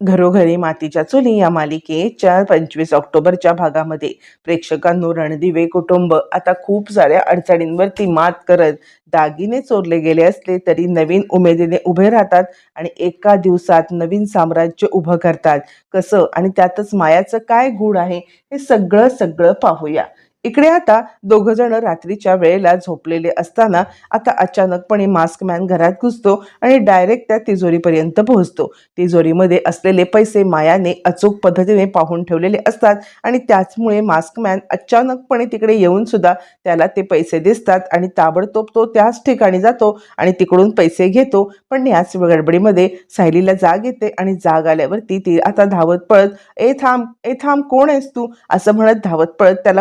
घरोघरी मातीच्या चुली या मालिकेच्या पंचवीस ऑक्टोबरच्या भागामध्ये. प्रेक्षकांनो रणदिवे कुटुंब आता खूप साऱ्या अडचणींवरती मात करत दागिने चोरले गेले असले तरी नवीन उमेदीने उभे राहतात आणि एका दिवसात नवीन साम्राज्य उभं करतात. कसं आणि त्यातच मायाचं काय गुण आहे हे सगळं सगळं पाहूया. इकडे आता दोघ जण रात्रीच्या वेळेला झोपलेले असताना आता अचानकपणे मास्क मॅन घरात घुसतो आणि डायरेक्ट त्या तिजोरीपर्यंत पोहोचतो. तिजोरीमध्ये असलेले पैसे मायाने अचूक पद्धतीने पाहून ठेवलेले असतात आणि त्याचमुळे मास्क मॅन अचानकपणे तिकडे येऊन सुद्धा त्याला ते पैसे दिसतात आणि ताबडतोब तो त्याच ठिकाणी जातो आणि तिकडून पैसे घेतो. पण याच गडबडीमध्ये सायलीला जाग येते आणि जाग आल्यावरती ती आता धावत पळत ए थांब ए थांब कोण आहेस तू? असं म्हणत धावत पळत त्याला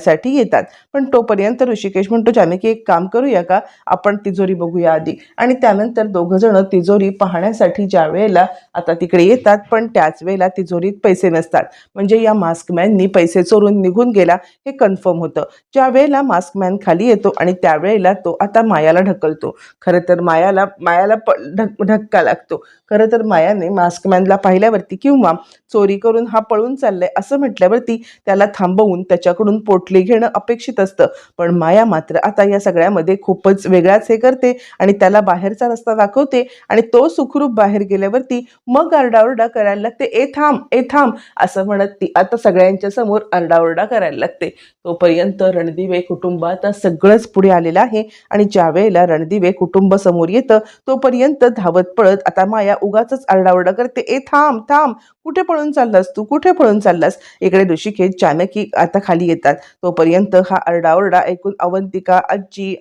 घेण्यासाठी येतात. पण तोपर्यंत ऋषिकेश म्हणतो जानकी एक काम करूया का? आपण तिजोरी बघूया आधी. आणि त्यानंतर दोघं जण तिजोरी पाहण्यासाठी ज्या वेळेला आता तिकडे येतात पण त्याच वेळेला तिजोरीत पैसे नसतात. म्हणजे या मास्कमॅननी पैसे चोरून निघून गेला हे कन्फर्म होतं. ज्या वेळेला मास्कमॅन खाली येतो आणि त्यावेळेला तो आता मायाला ढकलतो. खरं तर मायाला मायाला प ढक धक्का लागतो. खरं तर मायाने मास्कमॅनला पाहिल्यावरती किंवा चोरी करून हा पळून चाललाय असं म्हटल्यावरती त्याला थांबवून त्याच्याकडून पोट पोटली घेणं अपेक्षित असतं. पण माया मात्र आता या सगळ्यामध्ये खूपच वेगळाच हे करते आणि त्याला बाहेरचा रस्ता दाखवते आणि तो सुखरूप बाहेर गेल्यावरती मग आरडाओरडा करायला लागते. ए थांब ए थांब असं म्हणत ती आता सगळ्यांच्या समोर आरडाओरडा करायला लागते. तोपर्यंत रणदिवे कुटुंब आता सगळंच पुढे आलेलं आहे आणि ज्या वेळेला रणदिवे कुटुंब समोर येतं तोपर्यंत धावत पळत आता माया उगाच आरडाओरडा करते. ए थांब थांब कुठे पळून चाललास तू? कुठे पळून चाललास? इकडे ऋषिकेश जानकी आता खाली येतात. तोपर्यंत हा आरडाओरडा ऐकून अवंतिका आजी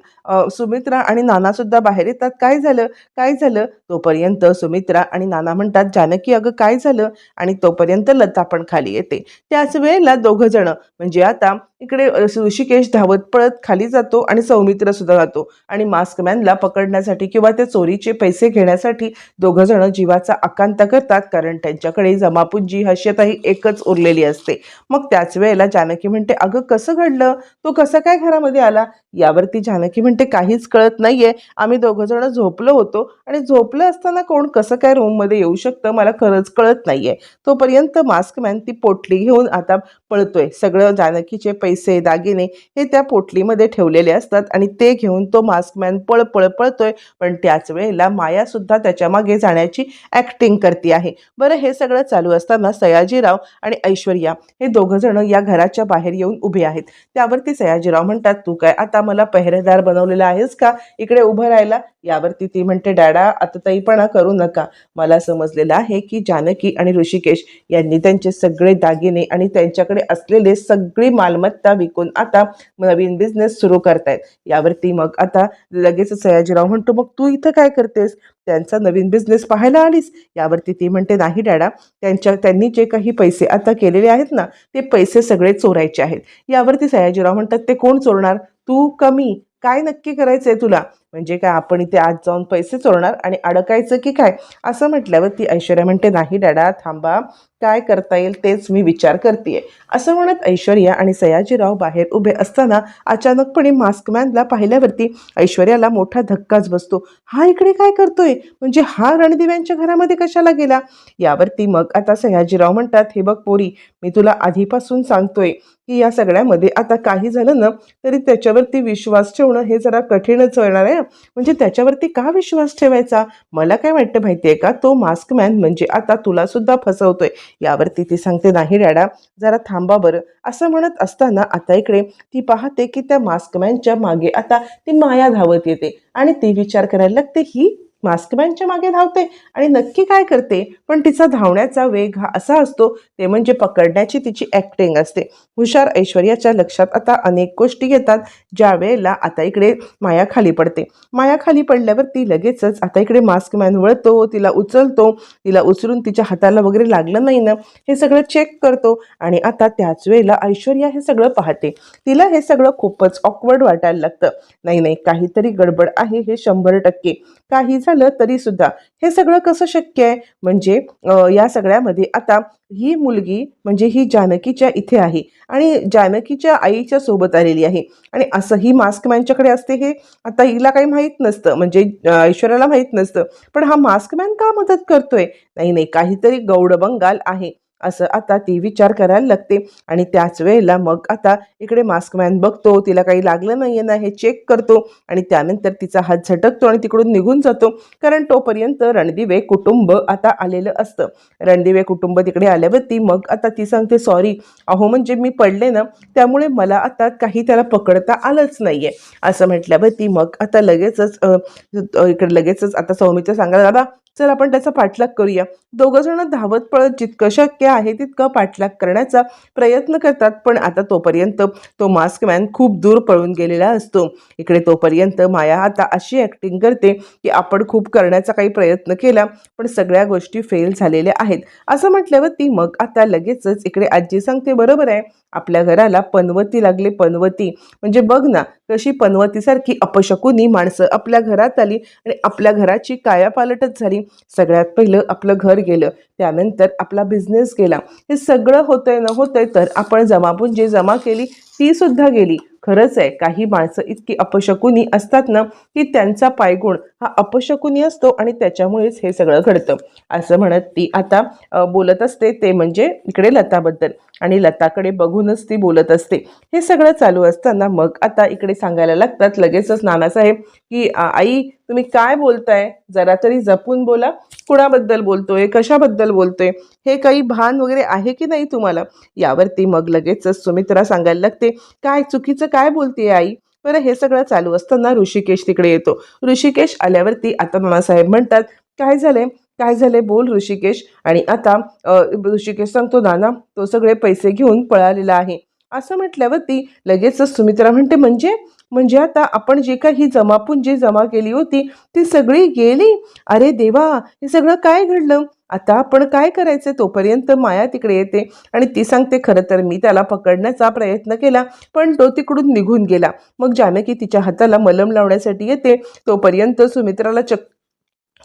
सुमित्रा आणि नाना सुद्धा बाहेर येतात. काय झालं? काय झालं? तोपर्यंत सुमित्रा आणि नाना म्हणतात जानकी अगं काय झालं? आणि तोपर्यंत लता पण खाली येते. त्याच वेळेला दोघं जण म्हणजे आता इकडे ऋषिकेश धावत पळत खाली जातो आणि सौमित्र सुद्धा जातो. आणि मास्कमॅनला पकडण्यासाठी किंवा ते चोरीचे पैसे घेण्यासाठी दोघं जण जीवाचा आकांत करतात कारण त्यांच्याकडे जमापुंजी हश्यताही एकच उरलेली असते. मग त्याच वेळेला जानकी म्हणते अगं कसं घडलं? तो कसा काय घरामध्ये आला? यावरती जानकी म्हणते ते काहीच कळत नाहीये. आम्ही दोघं जण झोपलो होतो. आणि झोपलं असताना कोण कसं काय रूममध्ये येऊ शकतं? मला खरंच कळत नाहीये. तोपर्यंत मास्कमॅन ती पोटली घेऊन आता पळतोय. सगळं जानकीचे पैसे दागिने हे त्या पोटलीमध्ये ठेवलेले असतात आणि ते घेऊन तो मास्कमॅन पळ पळ पळतोय. पण त्याच वेळेला माया सुद्धा त्याच्यामागे जाण्याची ऍक्टिंग करते आहे. बरं हे सगळं चालू असताना सयाजीराव आणि ऐश्वर्या हे दोघंजणं या घराच्या बाहेर येऊन उभे आहेत. त्यावरती सयाजीराव म्हणतात तू काय आता मला पहिरेदार बनवलेला आहेस का? इकडे उभं राहायला? यावरती ती म्हणते डॅडा आतताईपणा करू नका. मला समजलेलं आहे की जानकी आणि ऋषिकेश यांनी त्यांचे सगळे दागिने आणि त्यांच्याकडे असलेले सगळी मालमत्ता विकून आता नवीन बिझनेस सुरू करतायत. यावरती मग आता लगेच सयाजीराव म्हणतो मग तू इथं काय करतेस? त्यांचा नवीन बिझनेस पाहायला आलीस. यावरती ती म्हणते नाही डॅडा त्यांच्या त्यांनी जे काही पैसे आता केलेले आहेत ना ते पैसे सगळे चोरायचे आहेत. यावरती सयाजीराव म्हणतात ते कोण चोरणार? तू कमी काय नक्की करायचंय तुला? म्हणजे काय आपण इथे आज जाऊन पैसे चोरणार आणि अडकायचं की काय? असं म्हटल्यावर ती ऐश्वर्या म्हणते नाही डॅडा थांबा. काय करता येईल तेच मी विचार करते असं म्हणत ऐश्वर्या आणि सयाजीराव बाहेर उभे असताना अचानकपणे मास्कमॅनला पाहिल्यावरती ऐश्वर्याला मोठा धक्काच बसतो. हा इकडे काय करतोय? म्हणजे हा रणदिव्यांच्या घरामध्ये कशाला गेला? यावरती मग आता सयाजीराव म्हणतात हे बघ पोरी मी तुला आधीपासून सांगतोय की या सगळ्यामध्ये आता काही झालं ना तरी त्याच्यावरती विश्वास ठेवणं हे जरा कठीणच होणार आहे म्हणजे त्याच्यावरती का विश्वास ठेवायचा? मला काय वाटतं माहितीये का? तो मास्क मॅन म्हणजे आता तुला सुद्धा फसवतोय. यावरती ती सांगते नाही डॅडा जरा थांबा बरं. असं म्हणत असताना आता इकडे ती पाहते की त्या मास्कमॅनच्या मागे आता ती माया धावत येते. आणि ती विचार करायला लागते ही मास्कमॅनच्या मागे धावते आणि नक्की काय करते? पण तिचा धावण्याचा वेग हा असा असतो ते म्हणजे पकडण्याची तिची ॲक्टिंग असते. हुशार ऐश्वर्याच्या लक्षात आता अनेक गोष्टी येतात ज्या वेळेला आता इकडे माया खाली पडते. माया खाली पडल्यावर ती लगेचच आता इकडे मास्कमॅन वळतो तिला उचलतो तिला उचलून तिच्या हाताला वगैरे लागलं नाही ना हे सगळं चेक करतो आणि आता त्याच वेळेला ऐश्वर्या हे सगळं पाहते. तिला हे सगळं खूपच ऑकवर्ड वाटायला लागतं. नाही नाही काहीतरी गडबड आहे हे शंभर टक्के. काही झालं तरी सुद्धा. हे सगळं कसं शक्य आहे? म्हणजे या सगळ्यामध्ये आता ही मुलगी म्हणजे ही जानकीच्या इथे आहे आणि जानकीच्या आईच्या सोबत आलेली आहे. आणि असं ही मास्कमॅनच्याकडे असते हे. आता हिला काही माहीत नसतं. म्हणजे ऐश्वर्याला माहीत नसतं. पण हा मास्कमॅन का मदत करतोय? नाही नाही. काहीतरी गौडबंगाल आहे. असं आता ती विचार करायला लागते. आणि त्याच वेळेला मग आता इकडे मास्कमॅन बघतो तिला काही लागलं नाहीये ना हे चेक करतो आणि त्यानंतर तिचा हात झटकतो आणि तिकडून निघून जातो. कारण तोपर्यंत रणदिवे कुटुंब आता आलेलं असतं. रणदिवे कुटुंब तिकडे आल्यावरती मग आता ती सांगते सॉरी अहो म्हणजे मी पडले ना त्यामुळे मला आता काही त्याला पकडता आलंच नाहीये. असं म्हटल्यावरती मग आता लगेचच इकडे लगेचच आता सौमित्र सांगायला दादा चल आपण त्याचा पाठलाग करूया. दोघं जण धावत पळत जितकं शक्य आहे तितकं पाठलाग करण्याचा प्रयत्न करतात पण आता तोपर्यंत तो मास्क मॅन खूप दूर पळून गेलेला असतो. इकडे तोपर्यंत माया आता अशी ॲक्टिंग करते की आपण खूप करण्याचा काही प्रयत्न केला पण सगळ्या गोष्टी फेल झालेल्या आहेत. असं म्हटल्यावर ती मग आता लगेचच इकडे आजी सांगते बरोबर आहे आपल्या घराला पनवती लागली पनवती. म्हणजे बघ ना कशी पनवतीसारखी अपशकुनी माणसं आपल्या घरात आली आणि आपल्या घराची कायापालटच झाली. सगळ्यात पहिलं आपलं घर गेलं. त्यानंतर आपला बिझनेस गेला. हे सगळं होतंय न होतंय तर आपण जमापून जमा केली ती सुद्धा गेली. खरंच आहे. काही माणसं इतकी अपशकुनी असतात ना की त्यांचा पायगुण हा अपशकुनी असतो आणि त्याच्यामुळेच हे सगळं घडतं. असं म्हणत ती आता बोलत असते. ते म्हणजे इकडे लताबद्दल आणि लताकडे बघूनच ती बोलत असते. हे सगळं चालू असताना मग आता इकडे सांगायला लागतात लगेचच नानासाहेब की आई तुम्ही काय बोलताय? जरा तरी जपून बोला. कुणाबद्दल बोलतोय? कशाबद्दल बोलतोय? हे काही भान वगैरे आहे की नाही तुम्हाला? यावरती मग लगेचच सुमित्रा सांगायला लागते. काय चुकीचं काय बोलतेय आई? बरं हे सगळं चालू असताना ऋषिकेश तिकडे येतो. ऋषिकेश आल्यावरती आता नानासाहेब म्हणतात काय झालंय? काय झालंय? बोल ऋषिकेश. आणि आता ऋषिकेश सांगतो नाना तो सगळे पैसे घेऊन पळालेला आहे. असं म्हटल्यावरती लगेचच सुमित्रा म्हणते म्हणजे? म्हणजे आता आपण जे काही जमापून जी जमा केली होती ती सगळी गेली. अरे देवा हे सगळं काय घडलं? आता आपण काय करायचं? तोपर्यंत माया तिकडे येते. आणि ती सांगते खरं तर मी त्याला पकडण्याचा प्रयत्न केला पण तो तिकडून निघून गेला. मग जानकी तिच्या हाताला मलम लावण्यासाठी येते. तोपर्यंत सुमित्राला चक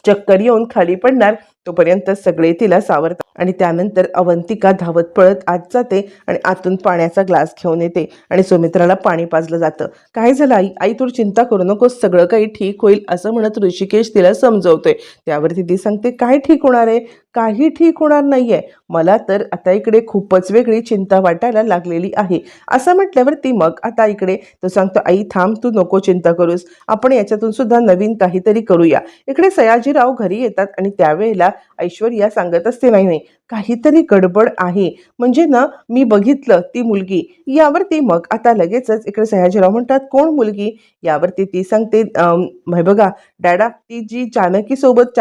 चक्कर येऊन खाली पडणार. तोपर्यंत सगळे तिला सावरतात आणि त्यानंतर अवंतिका धावत पळत आत जाते आणि आतून पाण्याचा ग्लास घेऊन येते आणि सुमित्राला पाणी पाजलं जातं. काय झालं आई? आई तू चिंता करू नकोस. सगळं काही ठीक होईल असं म्हणत ऋषिकेश तिला समजवतोय. त्यावरती ती सांगते काय ठीक होणार आहे? काही ठीक होणार नाहीये. मला तर आता इकडे खूपच वेगळी चिंता वाटायला लागलेली आहे. असं म्हटल्यावर ती मग आता इकडे तो सांगतो आई थांब तू नको चिंता करूस. आपण याच्यातून सुद्धा नवीन काहीतरी करूया. इकडे सयाजीराव घरी येतात आणि त्यावेळेला ऐश्वर्या सांगत असते नाही नाही. काहीतरी गडबड आहे. म्हणजे ना मी बघितलं ती मुलगी. यावरती मग आता लगेचच इकडे सयाजीराव म्हणतात कोण मुलगी? यावरती ती सांगते अं, हे बघा डॅडा ती जी जानकी सोबत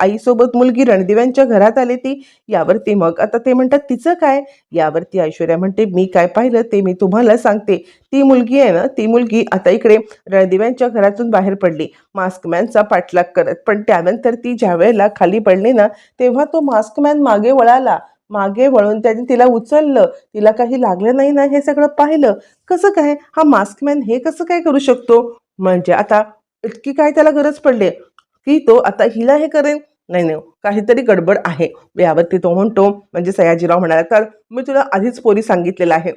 आईसोबत मुलगी रणदिव्यांच्या घरात आली ती यावरती मग आता ते म्हणतात तिचं काय? यावरती ऐश्वर्या म्हणते मी काय पाहिलं ते मी तुम्हाला सांगते. ती मुलगी आहे ना ती मुलगी आता इकडे रणदिव्यांच्या घरातून बाहेर पडली. मास्कमॅनचा पाठलाग करत. पण त्यानंतर ती ज्या वेळेला खाली पडली ना तेव्हा तो मास्कमॅन मागे पळाला मागे वळून त्याने तिला उचललं. तिला काही लागलं नाही ना हे सगळं पाहिलं. कसं काय? हा मास्कमॅन हे कसं काय करू शकतो? म्हणजे आता इतकी काय त्याला गरज पडली? की तो आता हिला हे करेन नाही नाही. काहीतरी गडबड आहे. यावरती तो म्हणतो म्हणजे सयाजीराव म्हणाला तर मी तुला आधीच पोरी सांगितलेलं आहे.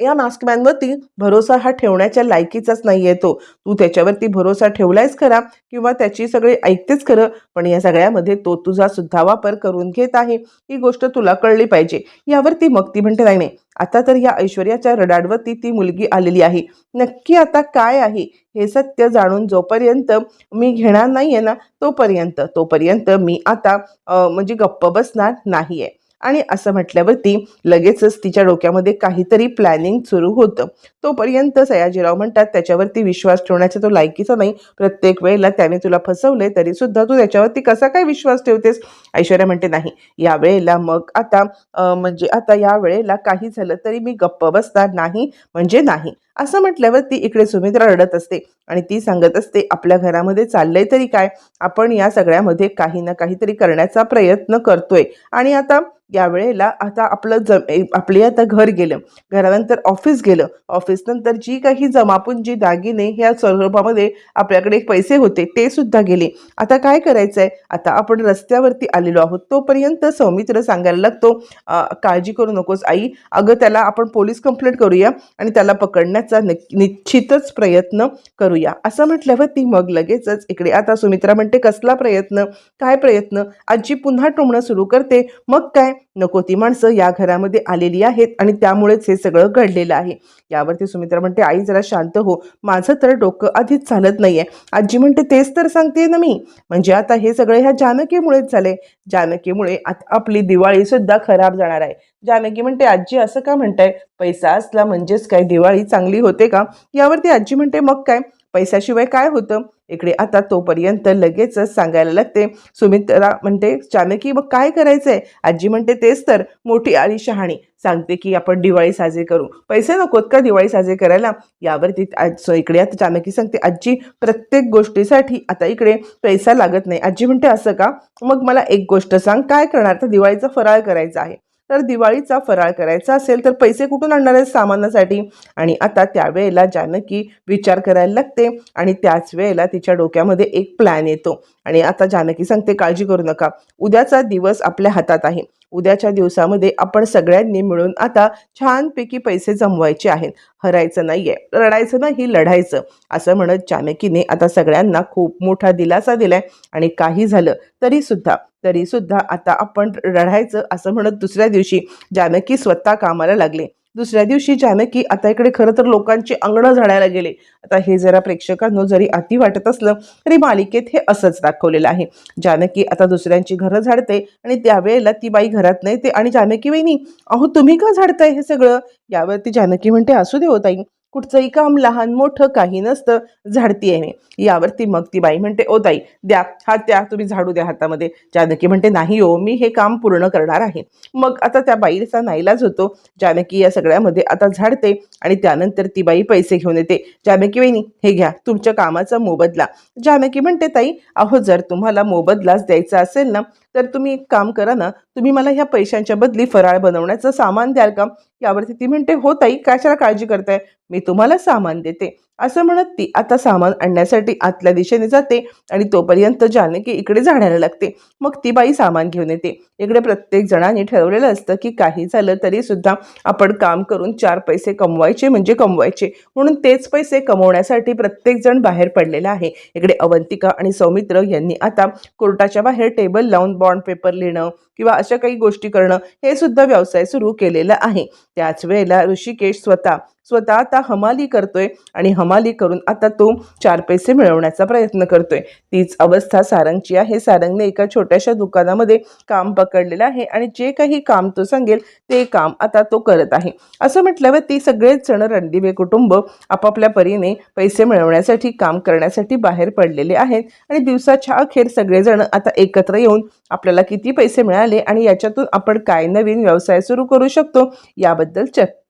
या मास्कमॅनवरती भरोसा हा ठेवण्याच्या लायकीचाच नाही आहे तो. तू त्याच्यावरती भरोसा ठेवलायच खरा किंवा त्याची सगळे ऐकतेच खरं पण या सगळ्यामध्ये तो तुझा सुद्धा वापर करून घेत आहे. ही गोष्ट तुला कळली पाहिजे. यावरती मग ती म्हणते नाही आता तर या ऐश्वर्याच्या रडाडवरती ती मुलगी आलेली आहे. नक्की आता काय आहे? हे सत्य जाणून जोपर्यंत मी घेणार नाही आहे ना तोपर्यंत तोपर्यंत मी आता म्हणजे गप्प बसणार नाही आहे आणि असं म्हटल्यावरती लगेचच तिच्या डोक्यामध्ये काहीतरी प्लॅनिंग सुरू होतं. तोपर्यंत सयाजीराव म्हणतात त्याच्यावरती विश्वास ठेवण्याचा तो लायकीचा नाही. प्रत्येक वेळेला त्याने तुला फसवले तरी सुद्धा तू त्याच्यावरती कसा काय विश्वास ठेवतेस? ऐश्वर्या म्हणते नाही या वेळेला मग आता म्हणजे आता या वेळेला काही झालं तरी मी गप्प बसणार नाही म्हणजे नाही. असं म्हटल्यावर ती इकडे सुमित्रा रडत असते आणि ती सांगत असते आपल्या घरामध्ये चाललंय तरी काय? आपण या सगळ्यामध्ये काही ना काहीतरी करण्याचा प्रयत्न करतोय. आणि आता यावेळेला आता आपलं जम आपले आता घर गेलं घरानंतर ऑफिस गेलं ऑफिस नंतर जी काही जमापुंजी दागिने ह्या स्वरूपामध्ये आपल्याकडे पैसे होते ते सुद्धा गेले. आता काय करायचं आहे आता आपण रस्त्यावरती आलेलो आहोत. तोपर्यंत सौमित्र सांगायला लागतो काळजी करू नकोस आई. अगं त्याला आपण पोलीस कंप्लेंट करूया आणि त्याला पकडण्याचा निश्चितच प्रयत्न करूया. असं म्हटल्यावर ती मग लगेचच इकडे आता सुमित्रा म्हणते कसला प्रयत्न? काय प्रयत्न? आजी पुन्हा टोमणं सुरू करते. मग काय? नको ती माणसं या घरामध्ये आलेली आहेत आणि त्यामुळेच हे सगळं घडलेलं आहे. यावरती सुमित्रा म्हणते आई जरा शांत हो. माझं तर डोकं आधीच चालत नाहीये. आजी म्हणते तेच तर सांगते ना मी. म्हणजे आता हे सगळं ह्या जानकीमुळेच झालंय. जानकीमुळे आता आपली दिवाळी सुद्धा खराब जाणार आहे. जानकी म्हणते आजी असं का म्हणताय? पैसा असला म्हणजेच काय? दिवाळी चांगली होते का? यावरती आजी म्हणते मग काय? पैशाशिवाय काय होतं? इकडे आता तोपर्यंत लगेचच सांगायला लागते सुमित्रा म्हणते जानकी मग काय करायचंय? आजी म्हणते तेच तर मोठी आळी शहाणी. सांगते की आपण दिवाळी साजरी करू. पैसे नकोत का दिवाळी साजरी करायला? यावरती आज सो इकडे आता चामेकी सांगते आजी प्रत्येक गोष्टीसाठी आता इकडे पैसा लागत नाही. आजी म्हणते असं का? मग मला एक गोष्ट सांग काय करणार? तर दिवाळीचा फराळ करायचा आहे. तर दिवाळीचा फराळ करायचा असेल तर पैसे कुठून आणणार आहेत सामानासाठी? आणि आता त्यावेळेला जानकी विचार करायला लागते आणि त्याच वेळेला तिच्या डोक्यामध्ये एक प्लॅन येतो. आणि आता जानकी सांगते काळजी करू नका. उद्याचा दिवस आपल्या हातात आहे. उद्याच्या दिवसामध्ये आपण सगळ्यांनी मिळून आता छानपैकी पैसे जमवायचे आहेत. हरायचं नाहीये. रडायचं नाही लढायचं. असं म्हणत जानकीने आता सगळ्यांना खूप मोठा दिलासा दिलाय. आणि काही झालं तरी सुद्धा तरी सुद्धा आता आपण रडायचं असं म्हणत दुसऱ्या दिवशी जानकी स्वतः कामाला लागले. दुसऱ्या दिवशी जानकी आता इकडे खरं तर लोकांची अंगणं झाडायला गेले. आता हे जरा प्रेक्षकांनो जरी अति वाटत असलं तरी मालिकेत हे असंच दाखवलेलं आहे. जानकी आता दुसऱ्यांची घरं झाडते आणि त्यावेळेला ती बाई घरात नाही ते आणि जानकी वहिनी अहो तुम्ही का झाडताय हे सगळं? यावरती जानकी म्हणते असू दे होताई कुठचंही काम लहान मोठं काही नसतं झाडतीये मी. यावरती मग ती बाई म्हणते ओ ताई द्या. हात द्या तुम्ही झाडू द्या हातामध्ये. जानकी म्हणते नाही ओ मी हे काम पूर्ण करणार आहे. मग आता त्या बाईचा नाईलाज होतो. जानकी या सगळ्यामध्ये आता झाडते आणि त्यानंतर ती बाई पैसे घेऊन येते. जानकी वहिनी हे घ्या. तुमच्या कामाचा मोबदला. जानकी म्हणते ताई अहो जर तुम्हाला मोबदलाच द्यायचा असेल ना तर तुम्ही एक काम करा ना तुम्ही मला ह्या पैशांच्या बदली फराळ बनवण्याचं सामान द्याल का? यावरती ती म्हणते हो ताई कशाला काळजी करताय? मी तुम्हाला सामान देते. असं म्हणत ती आता सामान आणण्यासाठी आतल्या दिशेने जाते आणि तोपर्यंत जानकी इकडे झाडायला लागते. मग ती बाई सामान घेऊन येते. इकडे प्रत्येक जणांनी ठरवलेलं असतं की काही झालं तरी सुद्धा आपण काम करून चार पैसे कमवायचे म्हणजे कमवायचे. म्हणून तेच पैसे कमवण्यासाठी प्रत्येक जण बाहेर पडलेला आहे. इकडे अवंतिका आणि सौमित्र यांनी आता कोर्टाच्या बाहेर टेबल लावून बॉन्ड पेपर लिहिणं किंवा अशा काही गोष्टी करणं हे सुद्धा व्यवसाय सुरू केलेला आहे. त्याच वेळेला ऋषिकेश स्वतः स्वतः आता हमाली करतोय आणि हमाली करून आता तो चार पैसे मिळवण्याचा प्रयत्न करतोय. तीच अवस्था सारंगची आहे. सारंगने एका छोट्याशा दुकानामध्ये काम पकडलेलं आहे आणि जे काही काम तो सांगेल ते काम आता तो करत आहे. असं म्हटल्यावर ती सगळेच जण रणदिवे कुटुंब आपापल्या परीने पैसे मिळवण्यासाठी काम करण्यासाठी बाहेर पडलेले आहेत आणि दिवसाच्या अखेर सगळेजण आता एकत्र येऊन आपल्याला किती पैसे मिळाले आणि याच्यातून आपण काय नवीन व्यवसाय सुरू करू शकतो याबद्दल चर्चा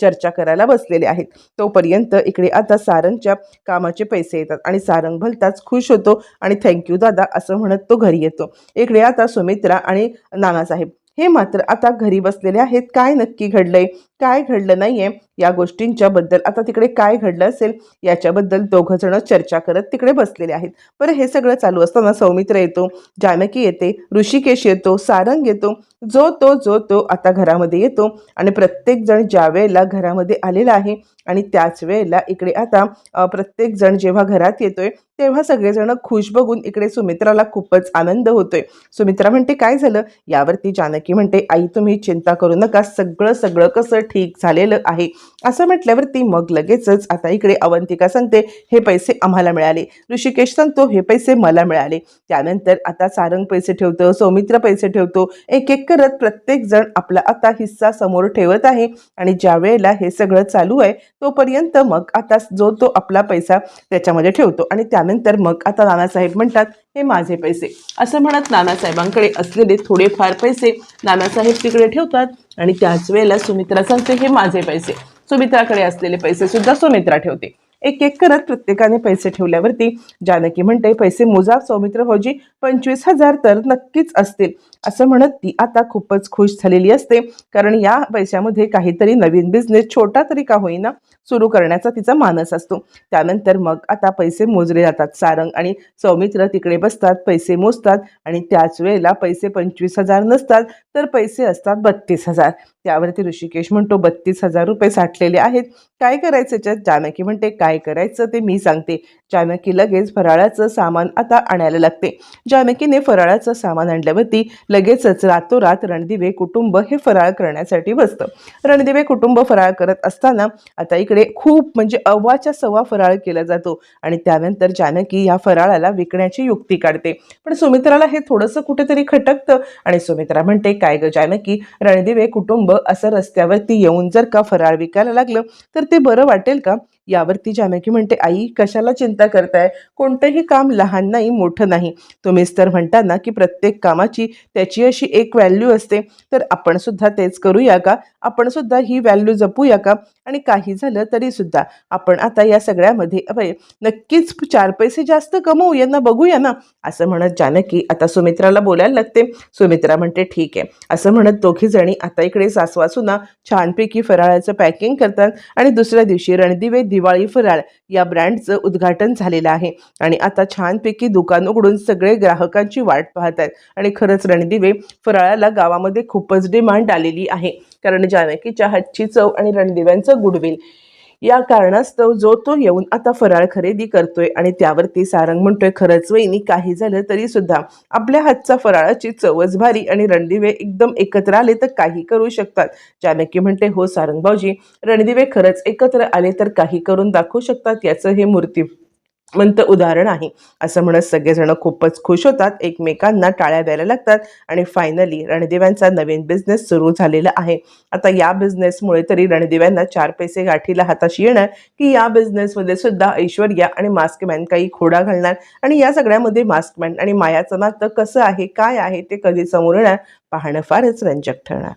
चर्चा करायला बसलेले आहेत. तोपर्यंत इकडे आता सारंगच्या कामाचे पैसे येतात आणि सारंग भलताच खुश होतो आणि थँक्यू दादा असं म्हणत तो घरी येतो. इकडे आता सुमित्रा आणि नानासाहेब हे मात्र आता घरी बसलेले आहेत. काय नक्की घडलंय? काय घडलं नाहीये या गोष्टींच्या बद्दल आता तिकडे काय घडलं असेल याच्याबद्दल दोघं जण चर्चा करत तिकडे बसलेले आहेत. बरं हे सगळं चालू असताना सौमित्र येतो जानकी येते ऋषिकेश येतो सारंग येतो जो तो जो तो आता घरामध्ये येतो आणि प्रत्येक जण ज्या वेळेला घरामध्ये आलेला आहे आणि त्याच वेळेला इकडे आता प्रत्येकजण प्रत्येक जण जेव्हा घरात येतोय तेव्हा सगळेजण खुश बघून इकडे सुमित्राला खूपच आनंद होतोय. सुमित्रा म्हणते काय झालं? यावरती जानकी म्हणते आई तुम्ही चिंता करू नका सगळं सगळं कसं ठीक झालेलं आहे. असं म्हटल्यावर ती मग लगेचच आता इकडे अवंतिका सांगते हे पैसे आम्हाला मिळाले. ऋषिकेश सांगतो हे पैसे मला मिळाले. त्यानंतर आता सारंग पैसे ठेवतो सौमित्र पैसे ठेवतो एक एक करत प्रत्येक जण आपला आता हिस्सा समोर ठेवत आहे. आणि ज्या वेळेला हे सगळं चालू आहे तोपर्यंत मग आता जो तो आपला पैसा त्याच्यामध्ये ठेवतो. आणि त्यानंतर मग आता नानासाहेब म्हणतात हे माझे पैसे. असं म्हणत नानासाहेबांकडे असलेले थोडेफार पैसे नानासाहेब तिकडे ठेवतात. आणि त्याच वेळेला सुमित्रा सांगते हे माझे पैसे. सुमित्राकडे असलेले पैसे सुद्धा सुमित्रा ठेवते. एक एक करत प्रत्येकाने पैसे ठेवल्यावरती जानकी म्हणते पैसे मोजा सौमित्र भाऊजी पंचवीस हजार तर नक्कीच असतील. असं म्हणत ती आता खूपच खुश झालेली असते. कारण या पैशामध्ये काहीतरी नवीन बिझनेस छोटा तरी का होईना सुरू करण्याचा तिचा मानस असतो. त्यानंतर मग आता पैसे मोजले जातात. सारंग आणि सौमित्र तिकडे बसतात. पैसे मोजतात आणि त्याच वेळेला पैसे पंचवीस हजार नसतात तर पैसे असतात बत्तीस हजार. त्यावरती ऋषिकेश म्हणतो बत्तीस हजार रुपये साठलेले आहेत. काय करायचं त्याच्यात जानकी म्हणते काय करायचं ते मी सांगते. जानकी लगेच फराळाचं सामान आता आणायला लागते. जानकीने फराळाचं सामान आणल्यावरती लगेचच रातोरात रणदिवे कुटुंब हे फराळ करण्यासाठी बसतं. रणदिवे कुटुंब फराळ करत असताना आता इकडे खूप म्हणजे अव्वाच्या सव्वा फराळ केला जातो आणि त्यानंतर जानकी या फराळाला विकण्याची युक्ती काढते. पण सुमित्राला हे थोडंसं कुठेतरी खटकतं आणि सुमित्रा म्हणते काय ग जानकी रणदिवे कुटुंब असं रस्त्यावरती येऊन जर का फराळ विकायला लागलं तर ते बरं वाटेल का? यावरती जानकी म्हणते आई कशाला चिंता करताय? कोणतंही काम लहान नाही मोठं नाही. तुम्हीच तर म्हणता ना की प्रत्येक कामाची त्याची अशी एक व्हॅल्यू असते. तर आपण सुद्धा तेच करूया का? आपण सुद्धा ही व्हॅल्यू जपूया का? आणि काही झालं तरी सुद्धा आपण आता या सगळ्यामध्ये अभय नक्कीच चार पैसे जास्त कमवू यांना बघूया ना. असं म्हणत जानकी आता सुमित्राला बोलायला लागते. सुमित्रा म्हणते ठीक आहे. असं म्हणत दोघी जणी आता इकडे सासवासुना छानपैकी फराळाचं पॅकिंग करतात. आणि दुसऱ्या दिवशी रणदिवे दिवाळी फराळ या ब्रँडचं उद्घाटन झालेलं आहे. आणि आता छानपैकी दुकान उघडून सगळे ग्राहकांची वाट पाहत आहेत आणि खरंच रणदिवे फराळाला गावामध्ये खूपच डिमांड आलेली आहे. कारण जानकी चहाची चव आणि रणदिव्यांचं गुडविल या कारणास्तव जो तो येऊन आता फराळ खरेदी करतोय आणि त्यावरती सारंग म्हणतोय खरंच वहिनी काही झालं तरी सुद्धा आपल्या हातचा फराळाची चवच भारी आणि रणदिवे एकदम एकत्र आले तर काही करू शकतात. जानकी म्हणते हो सारंगभाऊजी रणदिवे खरंच एकत्र आले तर काही करून दाखवू शकतात याचं हे मूर्ती मंत उदाहरण आहे. असं म्हणत सगळेजण खूपच खुश होतात. एकमेकांना टाळ्या द्यायला लागतात आणि फायनली रणदेव्यांचा नवीन बिझनेस सुरू झालेला आहे. आता या बिझनेसमुळे तरी रणदेव्यांना चार पैसे गाठीला हाताशी येणार की या बिझनेसमध्ये सुद्धा ऐश्वर्या आणि मास्कमॅन काही खोडा घालणार? आणि या सगळ्यामध्ये मास्कमॅन आणि मायाचं नातं कसं आहे काय आहे ते कधी समोर येणार? पाहणं फारच रंजक ठरणार.